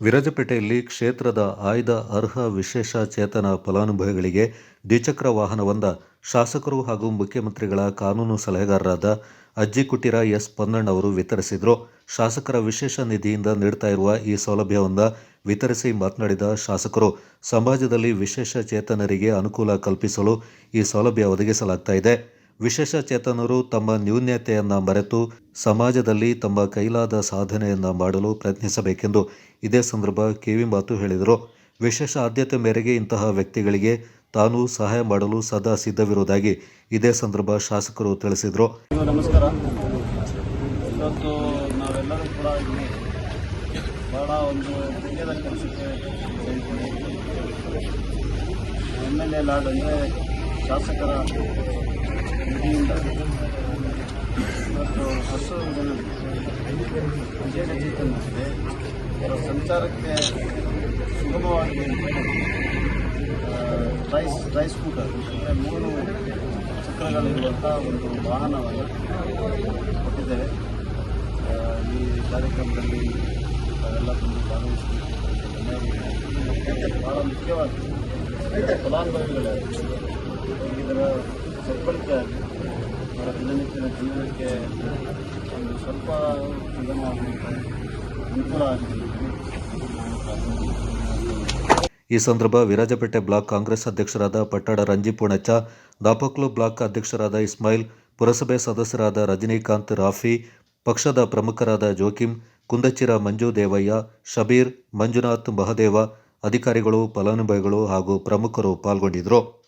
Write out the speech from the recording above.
ವಿರಾಜಪೇಟೆಯಲ್ಲಿ ಕ್ಷೇತ್ರದ ಆಯ್ದ ಅರ್ಹ ವಿಶೇಷ ಚೇತನ ಫಲಾನುಭವಿಗಳಿಗೆ ದ್ವಿಚಕ್ರ ವಾಹನವೊಂದ ಶಾಸಕರು ಹಾಗೂ ಮುಖ್ಯಮಂತ್ರಿಗಳ ಕಾನೂನು ಸಲಹೆಗಾರರಾದ ಅಜ್ಜಿ ಎಸ್ ಎಸ್ ಪೊನ್ನಣ್ಣವರು ವಿತರಿಸಿದರು. ಶಾಸಕರ ವಿಶೇಷ ನಿಧಿಯಿಂದ ನೀಡ್ತಾ ಇರುವ ಈ ಸೌಲಭ್ಯವೊಂದ ವಿತರಿಸಿ ಮಾತನಾಡಿದ ಶಾಸಕರು, ಸಮಾಜದಲ್ಲಿ ವಿಶೇಷ ಚೇತನರಿಗೆ ಅನುಕೂಲ ಕಲ್ಪಿಸಲು ಈ ಸೌಲಭ್ಯ ಒದಗಿಸಲಾಗ್ತಾ ಇದೆ. ವಿಶೇಷ ಚೇತನರು ತಮ್ಮ ನ್ಯೂನ್ಯತೆಯನ್ನು ಮರೆತು ಸಮಾಜದಲ್ಲಿ ತಮ್ಮ ಕೈಲಾದ ಸಾಧನೆಯನ್ನು ಮಾಡಲು ಪ್ರಯತ್ನಿಸಬೇಕೆಂದು ಇದೇ ಸಂದರ್ಭ ಕಿವಿ ಮಾತು ಹೇಳಿದರು. ವಿಶೇಷ ಆದ್ಯತೆ ಮೇರೆಗೆ ಇಂತಹ ವ್ಯಕ್ತಿಗಳಿಗೆ ತಾನು ಸಹಾಯ ಮಾಡಲು ಸದಾ ಸಿದ್ಧವಿರುವುದಾಗಿ ಇದೇ ಸಂದರ್ಭ ಶಾಸಕರು ತಿಳಿಸಿದರು. ನಮಸ್ಕಾರ. ಇವತ್ತು ನಾವೆಲ್ಲರೂ ಕೂಡ ಇಲ್ಲಿ ಬಹಳ ಒಂದು ಕೆಲಸಕ್ಕೆ ಎಂ ಎಲ್ ಎ ಲಾಡ್ ಶಾಸಕರ ಇವತ್ತು ಹಸು ಚೇತನರಿಗೆ ಅವರ ಸಂಚಾರಕ್ಕೆ ಸುಗಮವಾಗಿ ಟ್ರೈ ಟ್ರೈ ಸ್ಕೂಟರ್ ಅಂದರೆ ಮೂರು ಚಕ್ರಗಳಿರುವಂಥ ಒಂದು ವಾಹನವನ್ನು ಕೊಟ್ಟಿದ್ದೇವೆ. ಈ ಕಾರ್ಯಕ್ರಮದಲ್ಲಿ ಎಲ್ಲ ಬಂದು ಭಾಗವಹಿಸಬೇಕು ಭಾಳ ಮುಖ್ಯವಾಗಿ ಫಲಾನುಭವಿಗಳೇ ಇದರ ಅವರ ಸ್ವಲ್ಪ ಅನುಕೂಲ ಈ ಸಂದರ್ಭ ವಿರಾಜಪೇಟೆ ಬ್ಲಾಕ್ ಕಾಂಗ್ರೆಸ್ ಅಧ್ಯಕ್ಷರಾದ ಪಟ್ಟಣ ರಂಜಿ ಪೂಣಚ್ಚ ದಾಪಕ್ಲು ಬ್ಲಾಕ್ ಅಧ್ಯಕ್ಷರಾದ ಇಸ್ಮಾಯಿಲ್, ಪುರಸಭೆ ಸದಸ್ಯರಾದ ರಜನಿಕಾಂತ್ ರಾಫಿ, ಪಕ್ಷದ ಪ್ರಮುಖರಾದ ಜೋಕಿಂ, ಕುಂದಚಿರ ಮಂಜು ದೇವಯ್ಯ, ಶಬೀರ್, ಮಂಜುನಾಥ್ ಮಹದೇವ ಅಧಿಕಾರಿಗಳು, ಫಲಾನುಭವಿಗಳು ಹಾಗೂ ಪ್ರಮುಖರು ಪಾಲ್ಗೊಂಡಿದ್ದರು.